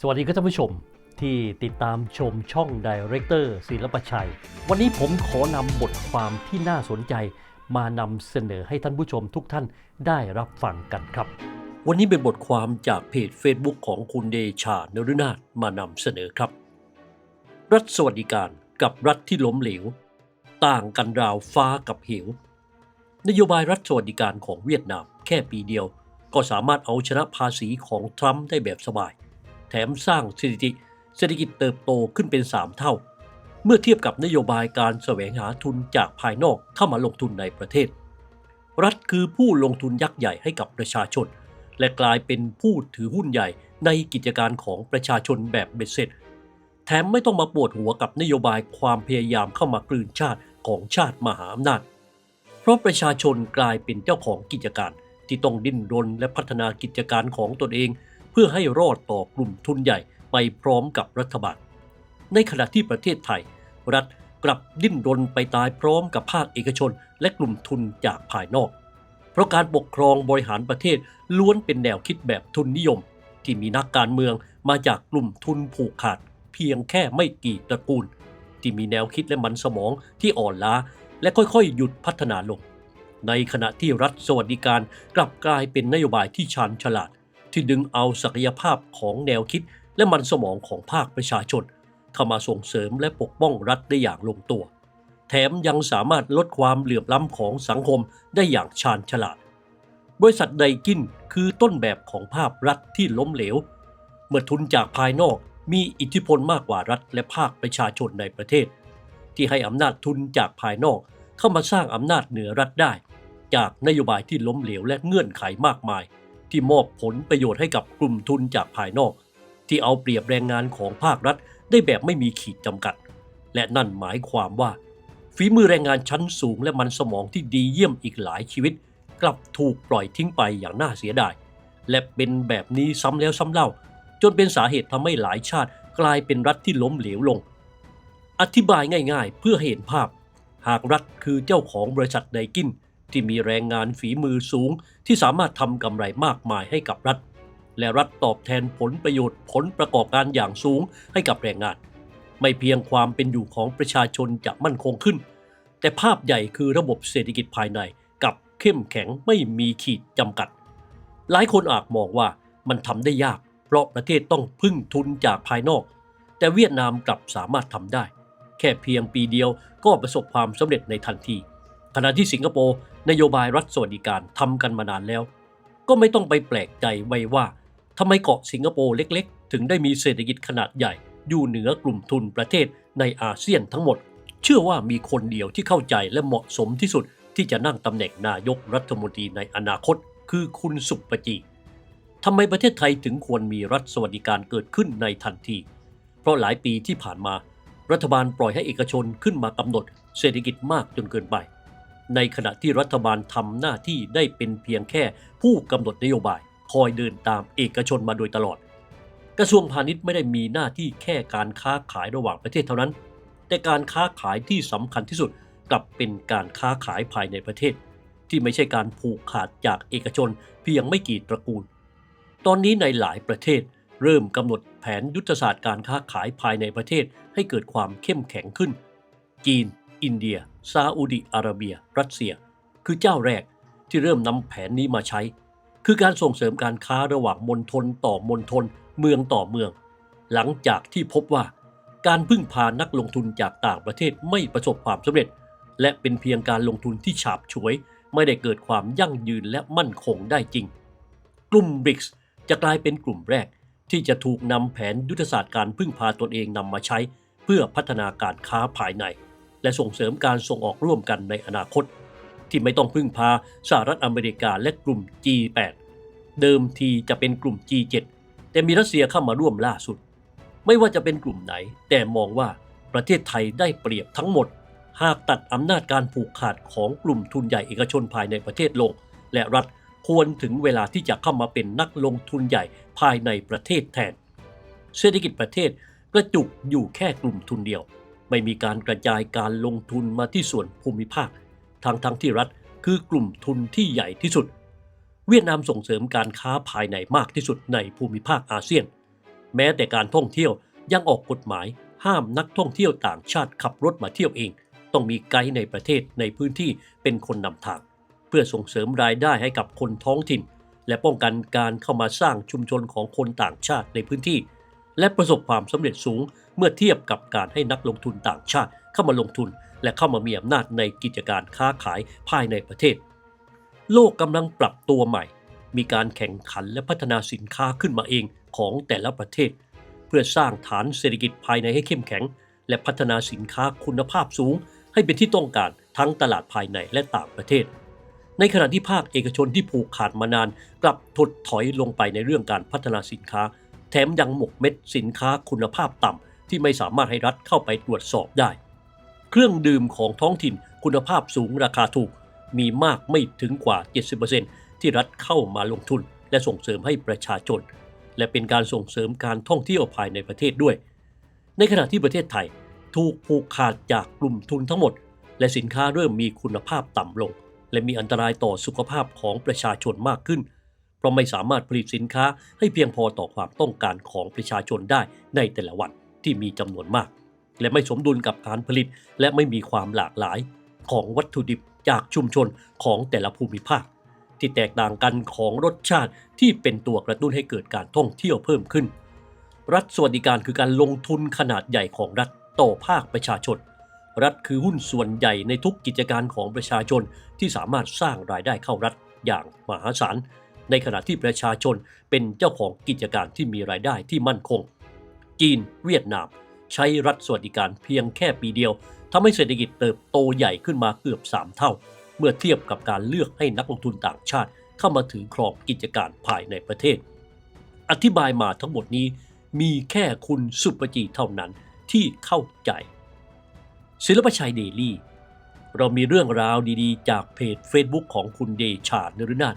สวัสดีครับท่านผู้ชมที่ติดตามชมช่องดเรคเตอร์ศิลปชัย วันนี้ผมขอนำบทความที่น่าสนใจมานำเสนอให้ท่านผู้ชมทุกท่านได้รับฟังกันครับ วันนี้เป็นบทความจากเพจ Facebook ของคุณเดชานรุนาถมานำเสนอครับ รัฐสวัสดิการกับรัฐที่ล้มเหลว ต่างกันราวฟ้ากับเหว นโยบายรัฐสวัสดิการของเวียดนามแค่ปีเดียว ก็สามารถเอาชนะภาษีของทรัมป์ได้แบบสบาย มสร้างสถิติเศรษฐกิจเติบโตขึ้นเป็น 3 เท่า เมื่อเทียบกับนโยบายการแสวงหาทุนจากภายนอกเข้ามาลงทุนในประเทศ รัฐคือผู้ลงทุนยักษ์ใหญ่ให้กับประชาชน และกลายเป็นผู้ถือหุ้นใหญ่ในกิจการของประชาชนแบบเบ็ดเสร็จ แถมไม่ต้องมาปวดหัวกับนโยบายความพยายามเข้ามากลืนชาติของชาติมหาอำนาจ เพราะประชาชนกลายเป็นเจ้าของกิจการที่ต้องดิ้นรนและพัฒนากิจการของตนเอง พื่อให้รอดต่อกลุ่มทุนใหญ่ไปพร้อมกับรัฐบาล ในขณะที่ประเทศไทย รัฐกลับดิ้นรนไปตายพร้อมกับภาคเอกชน และกลุ่มทุนจากภายนอก เพราะการปกครองบริหารประเทศล้วนเป็นแนวคิดแบบทุนนิยม ที่มีนักการเมืองมาจากกลุ่มทุนผูกขาด เพียงแค่ไม่กี่ตระกูล ที่มีแนวคิดและมันสมองที่อ่อนล้า และค่อยๆ หยุดพัฒนาลง ในขณะที่รัฐสวัสดิการกลับกลายเป็นนโยบายที่ชาญฉลาด ที่ดึงเอาศักยภาพของแนวคิดและมันสมองของภาคประชาชน เข้ามาส่งเสริมและปกป้องรัฐได้อย่างลงตัว แถมยังสามารถลดความเหลื่อมล้ำของสังคมได้อย่างชาญฉลาด บริษัทไดกินคือต้นแบบของภาพรัฐที่ล้มเหลว เมื่อทุนจากภายนอกมีอิทธิพลมากกว่ารัฐและภาคประชาชนในประเทศ ที่ให้อำนาจทุนจากภายนอกเข้ามาสร้างอำนาจเหนือรัฐได้ จากนโยบายที่ล้มเหลวและเงื่อนไขมากมาย ที่มอบผลประโยชน์ให้กับกลุ่มทุนจากภายนอก ที่เอาเปรียบแรงงานของภาครัฐ ได้แบบไม่มีขีดจำกัด และนั่นหมายความว่า ฝีมือแรงงานชั้นสูงและมันสมองที่ดีเยี่ยมอีกหลายชีวิต กลับถูกปล่อยทิ้งไปอย่างน่าเสียดาย และเป็นแบบนี้ซ้ำแล้วซ้ำเล่า จนเป็นสาเหตุทำให้หลายชาติกลายเป็นรัฐที่ล้มเหลวลง อธิบายง่าย ๆ เพื่อเห็นภาพ หากรัฐคือเจ้าของบริษัทไดกิน ที่มีแรงงานฝีมือสูง ที่สามารถทำกำไรมากมายให้กับรัฐ และรัฐตอบแทนผลประโยชน์ผลประกอบการอย่างสูงให้กับแรงงาน ไม่เพียงความเป็นอยู่ของประชาชนจะมั่นคงขึ้น แต่ภาพใหญ่คือระบบเศรษฐกิจภายในกับเข้มแข็งไม่มีขีดจำกัด หลายคนอาจมองว่ามันทำได้ยาก เพราะประเทศต้องพึ่งทุนจากภายนอก แต่เวียดนามกลับสามารถทำได้ แค่เพียงปีเดียวก็ประสบความสำเร็จในทันทีขณะที่สิงคโปร์ นโยบายรัฐสวัสดิการทำกันมานานแล้ว ก็ไม่ต้องไปแปลกใจไว้ว่าทำไมเกาะสิงคโปร์เล็กๆ ถึงได้มีเศรษฐกิจขนาดใหญ่ อยู่เหนือกลุ่มทุนประเทศในอาเซียนทั้งหมด เชื่อว่ามีคนเดียวที่เข้าใจและเหมาะสมที่สุดที่จะนั่งตำแหน่งนายกรัฐมนตรีในอนาคต คือคุณสุปจีทำไมประเทศไทยถึงควรมีรัฐสวัสดิการเกิดขึ้นในทันที เพราะหลายปีที่ผ่านมา รัฐบาลปล่อยให้เอกชนขึ้นมากำหนดเศรษฐกิจมากจนเกินไป ในขณะที่รัฐบาลทำหน้าที่ได้เป็นเพียงแค่ผู้กำหนดนโยบาย คอยเดินตามเอกชนมาโดยตลอด กระทรวงพาณิชย์ไม่ได้มีหน้าที่แค่การค้าขายระหว่างประเทศเท่านั้น แต่การค้าขายที่สำคัญที่สุดกลับเป็นการค้าขายภายในประเทศ ที่ไม่ใช่การผูกขาดจากเอกชนเพียงไม่กี่ตระกูล ตอนนี้ในหลายประเทศเริ่มกำหนดแผนยุทธศาสตร์การค้าขายภายในประเทศให้เกิดความเข้มแข็งขึ้น จีน อินเดีย ซาอุดิอาระเบีย รัสเซีย คือเจ้าแรกที่เริ่มนำแผนนี้มาใช้ คือการส่งเสริมการค้าระหว่างมณฑลต่อมณฑลเมืองต่อเมือง หลังจากที่พบว่า การพึ่งพานักลงทุนจากต่างประเทศไม่ประสบความสำเร็จ และเป็นเพียงการลงทุนที่ฉาบฉวย ไม่ได้เกิดความยั่งยืนและมั่นคงได้จริง กลุ่ม BRICS จะกลายเป็นกลุ่มแรก ที่จะถูกนำแผนยุทธศาสตร์การพึ่งพาตนเองนำมาใช้ เพื่อพัฒนาการค้าภายใน และส่งเสริมการส่งออกร่วมกันในอนาคต ที่ไม่ต้องพึ่งพาสหรัฐอเมริกาและกลุ่ม G8 เดิมทีจะเป็นกลุ่ม G7 แต่มีรัสเซียเข้ามาร่วมล่าสุด ไม่ว่าจะเป็นกลุ่มไหน แต่มองว่าประเทศไทยได้เปรียบทั้งหมด หากตัดอำนาจการผูกขาดของกลุ่มทุนใหญ่เอกชนภายในประเทศลง และรัฐควรถึงเวลาที่จะเข้ามาเป็นนักลงทุนใหญ่ภายในประเทศแทน เศรษฐกิจประเทศกระจุกอยู่แค่กลุ่มทุนเดียว ไม่มีการกระจายการลงทุนมาที่ส่วนภูมิภาค ทั้งทั้งที่รัฐคือกลุ่มทุนที่ใหญ่ที่สุด เวียดนามส่งเสริมการค้าภายในมากที่สุดในภูมิภาคอาเซียน แม้แต่การท่องเที่ยวยังออกกฎหมายห้ามนักท่องเที่ยวต่างชาติขับรถมาเที่ยวเอง ต้องมีไกด์ในประเทศในพื้นที่เป็นคนนำทาง เพื่อส่งเสริมรายได้ให้กับคนท้องถิ่น และป้องกันการเข้ามาสร้างชุมชนของคนต่างชาติในพื้นที่ และประสบความสำเร็จสูงเมื่อเทียบกับการให้นักลงทุนต่างชาติเข้ามาลงทุน และเข้ามามีอำนาจในกิจการค้าขายภายในประเทศ โลกกำลังปรับตัวใหม่ มีการแข่งขันและพัฒนาสินค้าขึ้นมาเองของแต่ละประเทศ เพื่อสร้างฐานเศรษฐกิจภายในให้เข้มแข็ง และพัฒนาสินค้าคุณภาพสูง ให้เป็นที่ต้องการทั้งตลาดภายในและต่างประเทศ ในขณะที่ภาคเอกชนที่ผูกขาดมานานกลับถดถอยลงไปในเรื่องการพัฒนาสินค้า มยังหมกเม็ดสินค้าคุณภาพต่ำที่ไม่สามารถให้รัฐเข้าไปตรวจสอบได้ เครื่องดื่มของท้องถิ่นคุณภาพสูงราคาถูก มีมากไม่ถึงกว่า 70%ที่รัฐเข้ามาลงทุน และส่งเสริมให้ประชาชน และเป็นการส่งเสริมการท่องเที่ยวภายในประเทศด้วย ในขณะที่ประเทศไทยถูกผูกขาดจากกลุ่มทุนทั้งหมด และสินค้าเริ่มมีคุณภาพต่ำลง และมีอันตรายต่อสุขภาพของประชาชนมากขึ้น ราะไม่สามารถผลิตสินค้าให้เพียงพอต่อความต้องการของประชาชนได้ในแต่ละวันที่มีจำนวนมาก และไม่สมดุลกับการผลิต และไม่มีความหลากหลายของวัตถุดิบจากชุมชนของแต่ละภูมิภาค ที่แตกต่างกันของรสชาติที่เป็นตัวกระตุ้นให้เกิดการท่องเที่ยวเพิ่มขึ้น รัฐสวัสดิการคือการลงทุนขนาดใหญ่ของรัฐต่อภาคประชาชน รัฐคือหุ้นส่วนใหญ่ในทุกกิจการของประชาชนที่สามารถสร้างรายได้เข้ารัฐอย่างมหาศาล ในขณะที่ประชาชนเป็นเจ้าของกิจการที่มีรายได้ที่มั่นคง จีนเวียดนาม ใช้รัฐสวัสดิการเพียงแค่ปีเดียวทำให้เศรษฐกิจเติบโตใหญ่ขึ้นมาเกือบ 3 เท่า เมื่อเทียบกับการเลือกให้นักลงทุนต่างชาติ เข้ามาถือครองกิจการภายในประเทศ อธิบายมาทั้งหมดนี้ มีแค่คุณสุปจีเท่านั้นที่เข้าใจ ศิลปชัยเดลี่เรามีเรื่องราวดีๆ จากเพจ Facebook ของคุณเดชาดนฤนาถ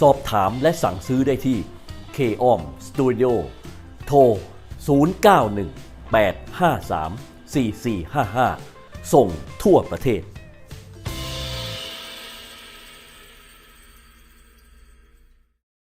สอบถามและสั่งซื้อได้ที่ k o m Studio โทร 091 853 4455 ส่งทั่วประเทศ